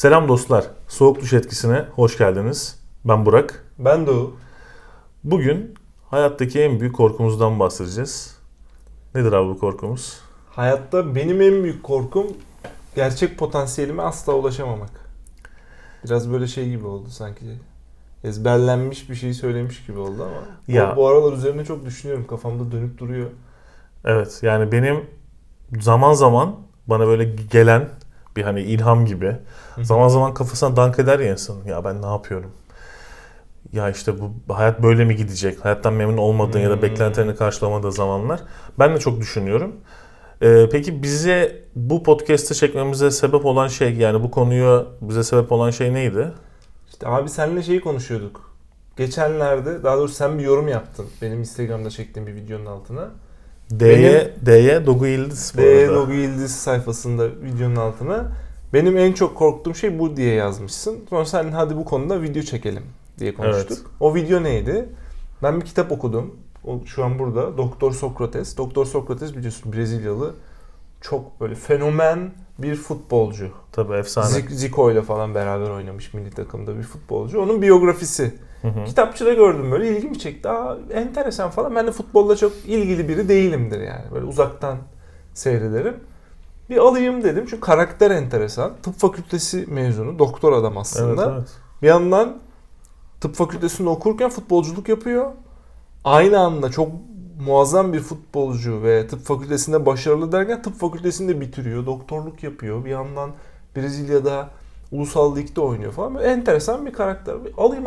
Selam dostlar. Soğuk duş etkisine hoş geldiniz. Ben Burak. Ben o. Bugün hayattaki en büyük korkumuzdan bahsedeceğiz. Nedir abi bu korkumuz? Hayatta benim en büyük korkum gerçek potansiyelime asla ulaşamamak. Biraz böyle şey gibi oldu sanki. Ezberlenmiş bir şey söylemiş gibi oldu ama. Ya. Ya. Bu aralar üzerine çok düşünüyorum. Kafamda dönüp duruyor. Evet yani benim zaman zaman bana böyle gelen bir hani ilham gibi zaman zaman kafasına dank eder ya insanın. Ya ben ne yapıyorum? Ya işte bu hayat böyle mi gidecek? Hayattan memnun olmadığın ya da Hmm. beklentilerini karşılamadığı zamanlar. Ben de çok düşünüyorum. Ee, peki bize bu podcast'ı çekmemize sebep olan şey yani bu konuyu bize sebep olan şey neydi? İşte abi seninle şeyi konuşuyorduk. Geçenlerde daha doğrusu sen bir yorum yaptın. Benim Instagram'da çektiğim bir videonun altına. D'ye, D'ye Dogu Yıldız bu D arada. Logo Yıldız sayfasında videonun altına. Benim en çok korktuğum şey bu diye yazmışsın. Sonra sen hadi bu konuda video çekelim diye konuştuk. Evet. O video neydi? Ben bir kitap okudum. O şu an burada. Doktor Sokrates. Doktor Sokrates biliyorsun Brezilyalı. Çok böyle fenomen bir futbolcu. Tabii efsane. Zico ile falan beraber oynamış milli takımda bir futbolcu. Onun biyografisi. Hı hı. Kitapçıda gördüm böyle ilgimi çekti. Aa, enteresan falan. Ben de futbolla çok ilgili biri değilimdir yani. Böyle uzaktan seyrederim. Bir alayım dedim. Çünkü karakter enteresan. Tıp fakültesi mezunu. Doktor adam Evet, aslında. evet. Bir yandan tıp fakültesinde okurken futbolculuk yapıyor. Aynı anda çok muazzam bir futbolcu ve tıp fakültesinde başarılı derken tıp fakültesini de bitiriyor. Doktorluk yapıyor. Bir yandan Brezilya'da ulusal ligde oynuyor falan. Böyle enteresan bir karakter. Alayım,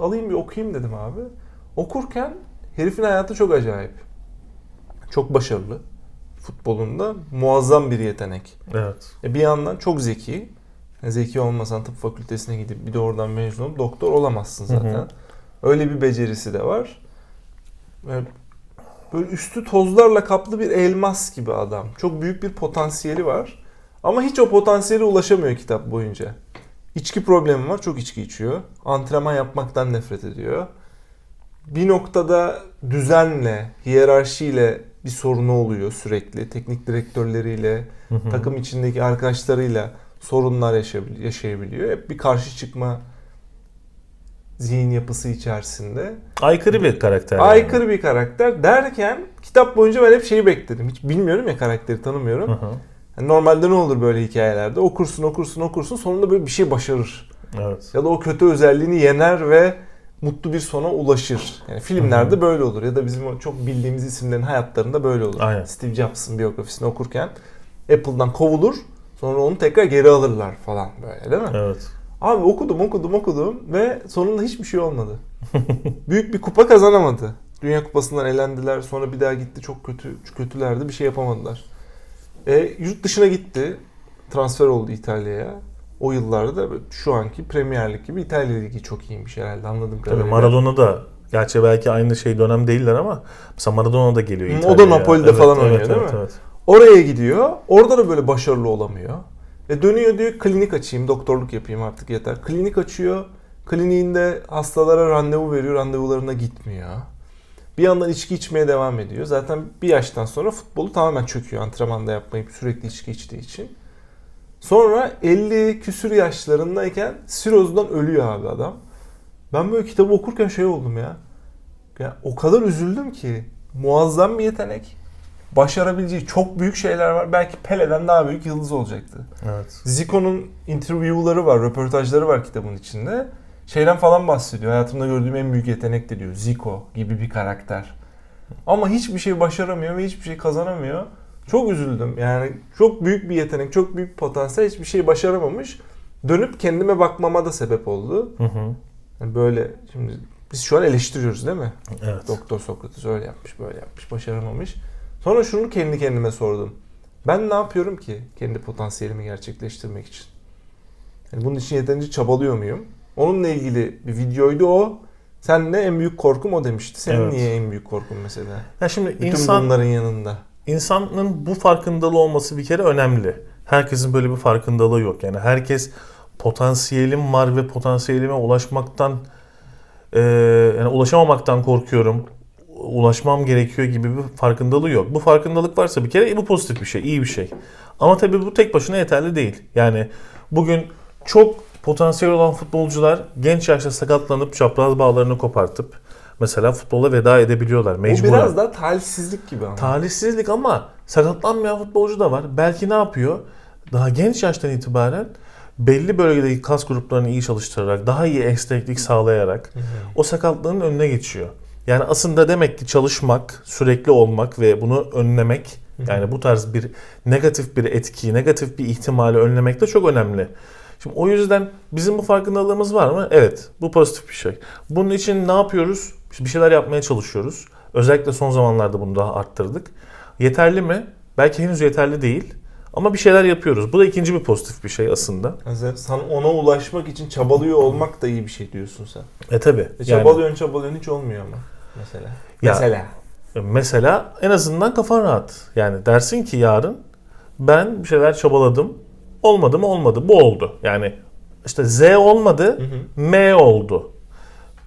alayım bir okuyayım dedim abi. Okurken herifin hayatı çok acayip. Çok başarılı. Futbolunda muazzam bir yetenek. Evet. E bir yandan çok zeki. Yani Zeki olmasan tıp fakültesine gidip bir de oradan mezun olup doktor olamazsın Hı hı. zaten. Öyle bir becerisi de var. Ve Böyle üstü tozlarla kaplı bir elmas gibi adam. Çok büyük bir potansiyeli var. Ama hiç o potansiyele ulaşamıyor kitap boyunca. İçki problemi var. Çok içki içiyor. Antrenman yapmaktan nefret ediyor. Bir noktada düzenle, hiyerarşiyle bir sorunu oluyor sürekli. Teknik direktörleriyle, Hı hı. takım içindeki arkadaşlarıyla sorunlar yaşayabil- yaşayabiliyor. Hep bir karşı çıkma zihin yapısı içerisinde. Aykırı bir karakter. yani. Aykırı bir karakter derken kitap boyunca ben hep şeyi bekledim. Hiç bilmiyorum ya karakteri tanımıyorum. Hı hı. Yani normalde ne olur böyle hikayelerde? Okursun okursun okursun sonunda böyle bir şey başarır. Evet. Ya da o kötü özelliğini yener ve mutlu bir sona ulaşır. Yani filmlerde böyle olur ya da bizim çok bildiğimiz isimlerin hayatlarında böyle olur. Aynen. Steve Jobs'ın biyografisini okurken Apple'dan kovulur sonra onu tekrar geri alırlar falan böyle değil mi? Evet. Abi okudum okudum okudum ve sonunda hiçbir şey olmadı. Büyük bir kupa kazanamadı. Dünya kupasından elendiler sonra bir daha gitti çok kötü kötülerdi bir şey yapamadılar. E, yurt dışına gitti. Transfer oldu İtalya'ya. O yıllarda da şu anki Premier Lig gibi İtalya Ligi çok iyiymiş herhalde anladığım Tabii. Maradona da gerçi belki aynı şey dönem değiller ama mesela Maradona da geliyor Hı, o İtalya'ya. da Napoli'de falan oynuyor, evet, değil evet, mi? Evet. Oraya gidiyor. Orada da böyle başarılı olamıyor. E dönüyor diyor klinik açayım, doktorluk yapayım artık yeter. Klinik açıyor. Kliniğinde hastalara randevu veriyor, randevularına gitmiyor. Bir yandan içki içmeye devam ediyor. Zaten bir yaştan sonra futbolu tamamen çöküyor antrenmanda yapmayıp sürekli içki içtiği için. Sonra 50 küsür yaşlarındayken sirozdan ölüyor abi adam. Ben böyle kitabı okurken şey oldum ya. Ya o kadar üzüldüm ki. Muazzam bir yetenek. Başarabileceği çok büyük şeyler var. Belki Pele'den daha büyük yıldız olacaktı. Evet. Zico'nun interview'ları var, röportajları var kitabın içinde. Şeyden falan bahsediyor. Hayatımda gördüğüm en büyük yetenek de diyor. Zico gibi bir karakter. Ama hiçbir şey başaramıyor ve hiçbir şey kazanamıyor. Çok üzüldüm. Yani çok büyük bir yetenek, çok büyük potansiyel hiçbir şey başaramamış. Dönüp kendime bakmama da sebep oldu. Hı hı. Yani böyle şimdi biz şu an eleştiriyoruz değil mi? Evet. Doktor Sokrates öyle yapmış, böyle yapmış, başaramamış. Sonra şunu kendi kendime sordum. Ben ne yapıyorum ki kendi potansiyelimi gerçekleştirmek için? Yani bunun için yeterince çabalıyor muyum? Onunla ilgili bir videoydu o. Sen ne en büyük korkum o demişti. Senin Evet. niye en büyük korkun mesela? Ya şimdi Bütün insan bunların yanında. insanın bu farkındalığı olması bir kere önemli. Herkesin böyle bir farkındalığı yok. Yani herkes potansiyelim var ve potansiyelime ulaşmaktan e, yani ulaşamamaktan korkuyorum. Ulaşmam gerekiyor gibi bir farkındalığı yok. Bu farkındalık varsa bir kere bu pozitif bir şey, iyi bir şey. Ama tabii bu tek başına yeterli değil. Yani bugün çok potansiyel olan futbolcular genç yaşta sakatlanıp çapraz bağlarını kopartıp mesela futbola veda edebiliyorlar Bu mecburen. biraz da talihsizlik gibi ama. Talihsizlik ama sakatlanmayan futbolcu da var. Belki ne yapıyor? Daha genç yaştan itibaren belli bölgedeki kas gruplarını iyi çalıştırarak, daha iyi esneklik sağlayarak o sakatlığın önüne geçiyor. Yani aslında demek ki çalışmak, sürekli olmak ve bunu önlemek, yani bu tarz bir negatif bir etkiyi, negatif bir ihtimali önlemek de çok önemli. Şimdi o yüzden bizim bu farkındalığımız var mı? Evet, bu pozitif bir şey. Bunun için ne yapıyoruz? Bir şeyler yapmaya çalışıyoruz. Özellikle son zamanlarda bunu daha arttırdık. Yeterli mi? Belki henüz yeterli değil. Ama bir şeyler yapıyoruz. Bu da ikinci bir pozitif bir şey aslında. Mesela sen ona ulaşmak için çabalıyor olmak da iyi bir şey diyorsun sen. E tabi. E çabalıyorsun çabalıyorsun hiç olmuyor ama. Mesela. Ya- Mesela. Mesela en azından kafan rahat. Yani dersin ki yarın ben bir şeyler çabaladım. Olmadı mı olmadı. Bu oldu. Yani işte Z olmadı, Hı hı. M oldu.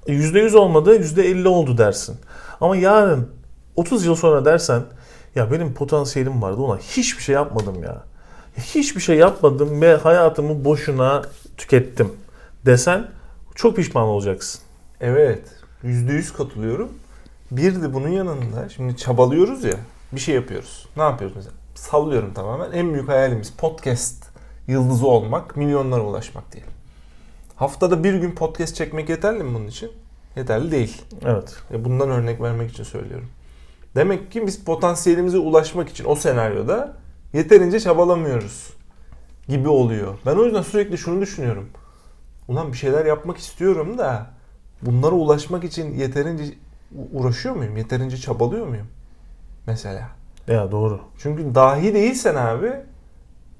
%100 olmadı, %50 oldu dersin. Ama yarın 30 yıl sonra dersen ya benim potansiyelim vardı ona hiçbir şey yapmadım ya. Hiçbir şey yapmadım ve hayatımı boşuna tükettim desen çok pişman olacaksın. Evet. Yüzde yüz katılıyorum. Bir de bunun yanında şimdi çabalıyoruz ya bir şey yapıyoruz. Ne yapıyoruz mesela? Sallıyorum tamamen. En büyük hayalimiz podcast yıldızı olmak, milyonlara ulaşmak diyelim. Haftada bir gün podcast çekmek yeterli mi bunun için? Yeterli değil. Evet. E, Bundan örnek vermek için söylüyorum. Demek ki biz potansiyelimize ulaşmak için o senaryoda yeterince çabalamıyoruz gibi oluyor. Ben o yüzden sürekli şunu düşünüyorum. Ulan bir şeyler yapmak istiyorum da bunlara ulaşmak için yeterince uğraşıyor muyum? Yeterince çabalıyor muyum? Mesela. Ya doğru. Çünkü dahi değilsen abi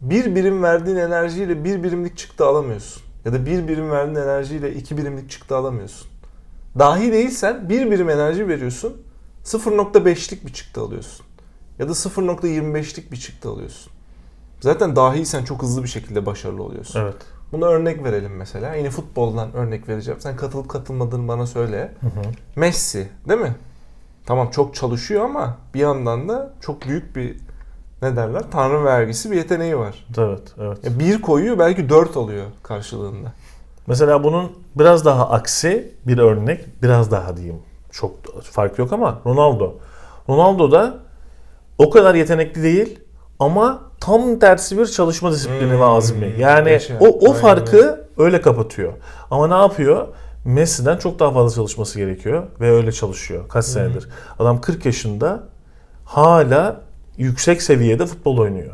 bir birim verdiğin enerjiyle bir birimlik çıktı alamıyorsun. Ya da bir birim verdiğin enerjiyle iki birimlik çıktı alamıyorsun. Dahi değilsen bir birim enerji veriyorsun 0.5'lik bir çıktı alıyorsun. Ya da 0.25'lik bir çıktı alıyorsun. Zaten dahiysen çok hızlı bir şekilde başarılı oluyorsun. Evet. Buna örnek verelim mesela. Yine futboldan örnek vereceğim. Sen katılıp katılmadığını bana söyle. Hı hı. Messi değil mi? Tamam çok çalışıyor ama bir yandan da çok büyük bir ne derler? Tanrı vergisi bir yeteneği var. Evet, evet. Ya bir koyuyor belki dört alıyor karşılığında. Mesela bunun biraz daha aksi bir örnek, biraz daha diyeyim. Çok fark yok ama Ronaldo. Ronaldo da o kadar yetenekli değil ama tam tersi bir çalışma disiplini Hmm, ve azmi. Yani yaşa. o o Aynen farkı öyle kapatıyor. Ama ne yapıyor? Messi'den çok daha fazla çalışması gerekiyor ve öyle çalışıyor. Kaç senedir. Adam 40 yaşında hala yüksek seviyede futbol oynuyor.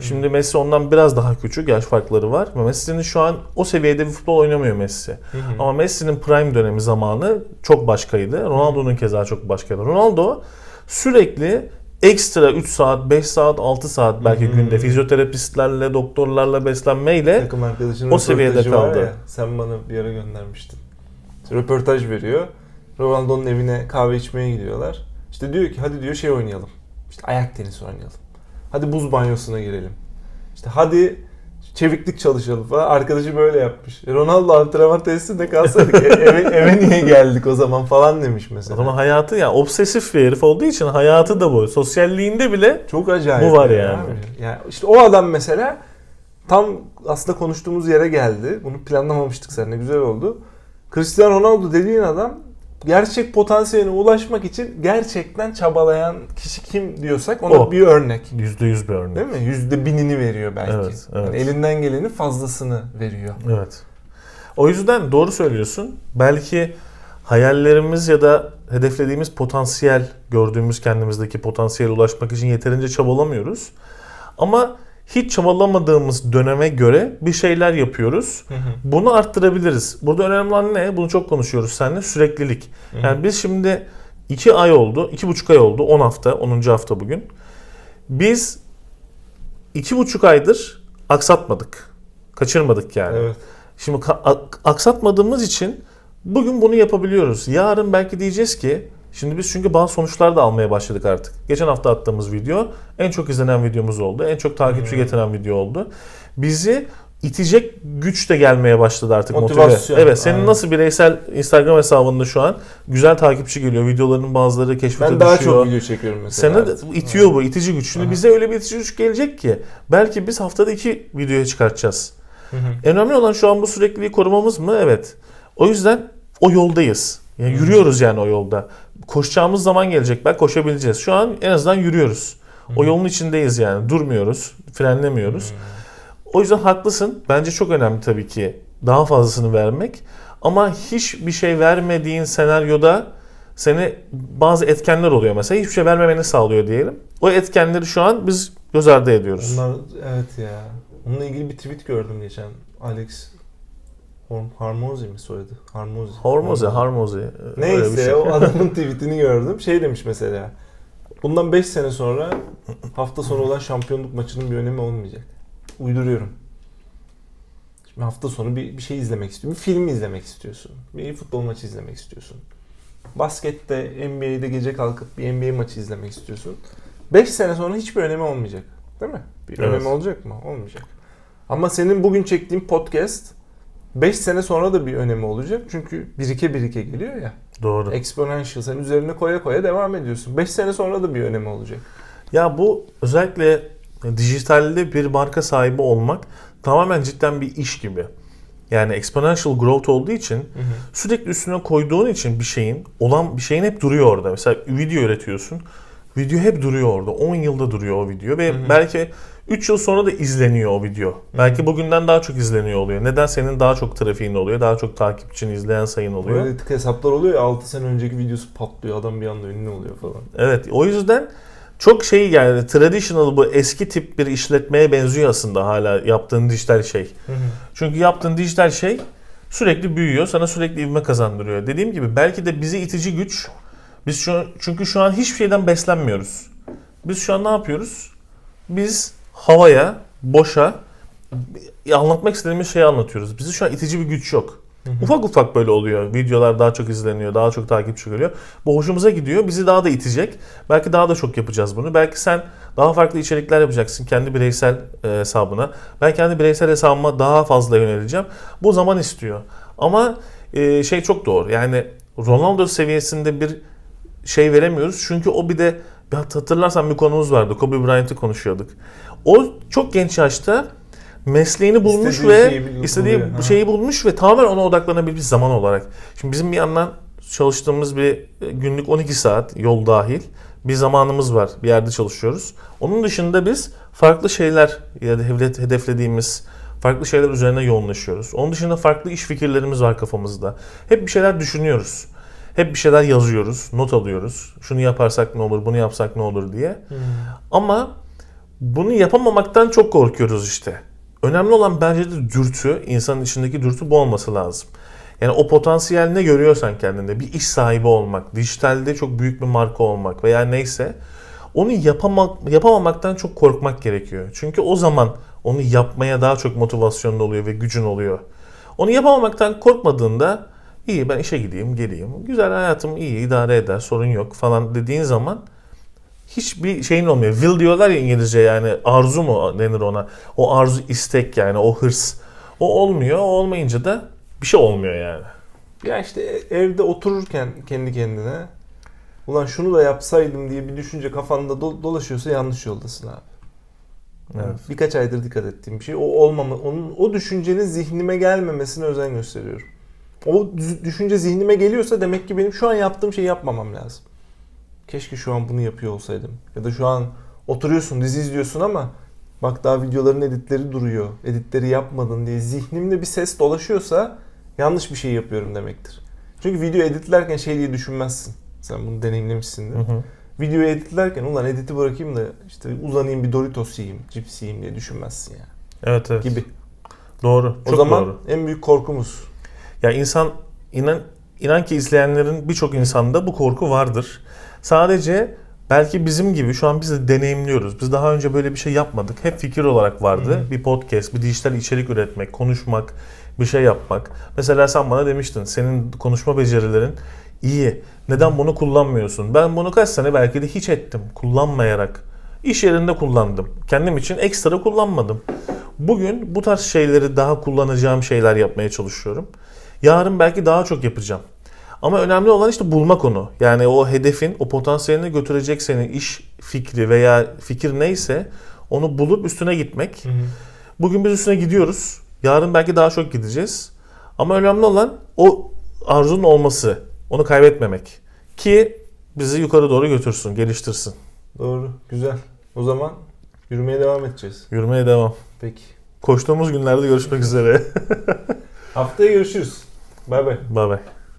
Şimdi Messi ondan biraz daha küçük yaş farkları var. Messi'nin şu an o seviyede bir futbol oynamıyor Messi. Ama Messi'nin prime dönemi zamanı çok başkaydı. Ronaldo'nun keza çok başkaydı. Ronaldo sürekli ekstra 3 saat, 5 saat, 6 saat belki Hı hı. günde fizyoterapistlerle, doktorlarla beslenmeyle Takım o seviyede kaldı. Ya, sen bana bir ara göndermiştin. Röportaj veriyor. Ronaldo'nun evine kahve içmeye gidiyorlar. İşte diyor ki hadi diyor şey oynayalım. İşte ayak tenisi oynayalım. Hadi buz banyosuna girelim. İşte hadi çeviklik çalışalım falan. Arkadaşı böyle yapmış. E, Ronaldo antrenman tesisinde kalsaydık e, eve, eve niye geldik o zaman falan demiş mesela. Adamın hayatı ya obsesif bir herif olduğu için hayatı da bu. Sosyalliğinde bile Çok acayip. Bu var ya yani. abi. Yani işte o adam mesela tam aslında konuştuğumuz yere geldi. Bunu planlamamıştık seninle güzel oldu. Cristiano Ronaldo dediğin adam gerçek potansiyeline ulaşmak için gerçekten çabalayan kişi kim diyorsak ona O. bir örnek. %100 bir örnek. Değil mi? Yüzde binini veriyor belki. Evet, evet. Yani elinden gelenin fazlasını veriyor. Evet. O yüzden doğru söylüyorsun. Belki hayallerimiz ya da hedeflediğimiz potansiyel, gördüğümüz kendimizdeki potansiyele ulaşmak için yeterince çabalamıyoruz. Ama hiç çabalamadığımız döneme göre bir şeyler yapıyoruz. Bunu arttırabiliriz. Burada önemli olan ne? Bunu çok konuşuyoruz seninle. Süreklilik. Yani biz şimdi 2 ay oldu, 2,5 ay oldu, 10 hafta, 10. hafta bugün. Biz 2,5 aydır aksatmadık. Kaçırmadık yani. Evet. Şimdi aksatmadığımız için bugün bunu yapabiliyoruz. Yarın belki diyeceğiz ki şimdi biz çünkü bazı sonuçlar da almaya başladık artık. Geçen hafta attığımız video en çok izlenen videomuz oldu. En çok takipçi Hmm. getiren video oldu. Bizi itecek güç de gelmeye başladı artık motive. Motivasyon, Evet senin aynen. nasıl bireysel Instagram hesabında şu an güzel takipçi geliyor. Videoların bazıları keşfete Ben daha düşüyor. çok video çekiyorum mesela. Seni itiyor bu itici güç. Şimdi Aha. bize öyle bir itici güç gelecek ki belki biz haftada iki videoya çıkartacağız. Önemli olan şu an bu sürekliliği korumamız mı? Evet. O yüzden o yoldayız. Yani yürüyoruz yani o yolda. Koşacağımız zaman gelecek. Ben koşabileceğiz. Şu an en azından yürüyoruz. O yolun içindeyiz yani. Durmuyoruz. Frenlemiyoruz. O yüzden haklısın. Bence çok önemli tabii ki daha fazlasını vermek. Ama hiçbir şey vermediğin senaryoda seni bazı etkenler oluyor mesela. Hiçbir şey vermemeni sağlıyor diyelim. O etkenleri şu an biz göz ardı ediyoruz. Bunlar evet ya. Onunla ilgili bir tweet gördüm geçen. Alex Horm Harmozi mi soyadı? Harmozi. Hormozi, harmozi. öyle bir Neyse şey. o adamın tweetini gördüm. Şey demiş mesela. Bundan 5 sene sonra hafta sonu olan şampiyonluk maçının bir önemi olmayacak. Uyduruyorum. Şimdi hafta sonu bir, bir şey izlemek istiyorsun. Bir film izlemek istiyorsun. Bir futbol maçı izlemek istiyorsun. Baskette, NBA'de gece kalkıp bir NBA maçı izlemek istiyorsun. 5 sene sonra hiçbir önemi olmayacak. Değil mi? Bir Evet. önemi olacak mı? Olmayacak. Ama senin bugün çektiğin podcast 5 sene sonra da bir önemi olacak. Çünkü birike birike geliyor ya. Doğru. Exponential sen üzerine koya koya devam ediyorsun. 5 sene sonra da bir önemi olacak. Ya bu özellikle dijitalde bir marka sahibi olmak tamamen cidden bir iş gibi. Yani exponential growth olduğu için sürekli üstüne koyduğun için bir şeyin olan bir şeyin hep duruyor orada. Mesela video üretiyorsun. Video hep duruyor orada. 10 yılda duruyor o video ve belki 3 yıl sonra da izleniyor o video. Belki bugünden daha çok izleniyor oluyor. Neden senin daha çok trafiğin oluyor, daha çok takipçin, izleyen sayın oluyor. Analitik hesaplar oluyor ya 6 sene önceki videosu patlıyor. Adam bir anda ünlü oluyor falan. Evet o yüzden çok şey yani traditional bu eski tip bir işletmeye benziyor aslında hala yaptığın dijital şey. Çünkü yaptığın dijital şey sürekli büyüyor, sana sürekli ivme kazandırıyor. Dediğim gibi belki de bizi itici güç biz şu an, çünkü şu an hiçbir şeyden beslenmiyoruz. Biz şu an ne yapıyoruz? Biz havaya, boşa anlatmak istediğimiz şeyi anlatıyoruz. Bizi şu an itici bir güç yok. Ufak ufak böyle oluyor. Videolar daha çok izleniyor, daha çok takipçi görüyor. Bu hoşumuza gidiyor. Bizi daha da itecek. Belki daha da çok yapacağız bunu. Belki sen daha farklı içerikler yapacaksın kendi bireysel e, hesabına. Ben kendi bireysel hesabıma daha fazla yöneleceğim. Bu zaman istiyor. Ama e, şey çok doğru. Yani Ronaldo seviyesinde bir şey veremiyoruz. Çünkü o bir de hatırlarsan bir konumuz vardı. Kobe Bryant'ı konuşuyorduk. O çok genç yaşta mesleğini bulmuş İstediği ve şeyi istediği buluyor, şeyi bulmuş ve tamamen ona odaklanabilmiş zaman olarak. Şimdi bizim bir yandan çalıştığımız bir e, günlük 12 saat yol dahil bir zamanımız var. Bir yerde çalışıyoruz. Onun dışında biz farklı şeyler ya da hedef- hedeflediğimiz farklı şeyler üzerine yoğunlaşıyoruz. Onun dışında farklı iş fikirlerimiz var kafamızda. Hep bir şeyler düşünüyoruz. Hep bir şeyler yazıyoruz, not alıyoruz. Şunu yaparsak ne olur, bunu yapsak ne olur diye. Ama bunu yapamamaktan çok korkuyoruz işte. Önemli olan bence de dürtü, insanın içindeki dürtü bu olması lazım. Yani o potansiyel ne görüyorsan kendinde bir iş sahibi olmak, dijitalde çok büyük bir marka olmak veya neyse onu yapamak, yapamamaktan çok korkmak gerekiyor. Çünkü o zaman onu yapmaya daha çok motivasyonun oluyor ve gücün oluyor. Onu yapamamaktan korkmadığında iyi ben işe gideyim, geleyim. Güzel hayatım iyi idare eder, sorun yok falan dediğin zaman hiçbir şeyin olmuyor. Will diyorlar ya İngilizce yani arzu mu denir ona. O arzu istek yani o hırs. O olmuyor. O olmayınca da bir şey olmuyor yani. Ya işte evde otururken kendi kendine ulan şunu da yapsaydım diye bir düşünce kafanda do- dolaşıyorsa yanlış yoldasın abi. Evet. Birkaç aydır dikkat ettiğim bir şey. O olmama, onun o düşüncenin zihnime gelmemesine özen gösteriyorum. O dü- düşünce zihnime geliyorsa demek ki benim şu an yaptığım şeyi yapmamam lazım. Keşke şu an bunu yapıyor olsaydım. Ya da şu an oturuyorsun, dizi izliyorsun ama bak daha videoların editleri duruyor. Editleri yapmadın diye zihnimde bir ses dolaşıyorsa yanlış bir şey yapıyorum demektir. Çünkü video editlerken şey diye düşünmezsin. Sen bunu deneyimlemişsindir. Hı hı. Videoyu editlerken ulan editi bırakayım da işte uzanayım bir Doritos yiyeyim, cips yiyeyim diye düşünmezsin yani. Evet evet. Gibi. Doğru. O Çok zaman doğru. en büyük korkumuz. Ya insan inan inan ki izleyenlerin birçok insanda bu korku vardır. Sadece belki bizim gibi şu an biz de deneyimliyoruz. Biz daha önce böyle bir şey yapmadık. Hep fikir olarak vardı. Bir podcast, bir dijital içerik üretmek, konuşmak, bir şey yapmak. Mesela sen bana demiştin senin konuşma becerilerin iyi. Neden bunu kullanmıyorsun? Ben bunu kaç sene belki de hiç ettim. Kullanmayarak. İş yerinde kullandım. Kendim için ekstra kullanmadım. Bugün bu tarz şeyleri daha kullanacağım şeyler yapmaya çalışıyorum. Yarın belki daha çok yapacağım. Ama önemli olan işte bulmak onu. Yani o hedefin, o potansiyeline götürecek seni iş fikri veya fikir neyse onu bulup üstüne gitmek. Bugün biz üstüne gidiyoruz. Yarın belki daha çok gideceğiz. Ama önemli olan o arzunun olması. Onu kaybetmemek. Ki bizi yukarı doğru götürsün, geliştirsin. Doğru. Güzel. O zaman yürümeye devam edeceğiz. Yürümeye devam. Peki. Koştuğumuz günlerde görüşmek üzere. Haftaya görüşürüz. Bay bay. Bay bay.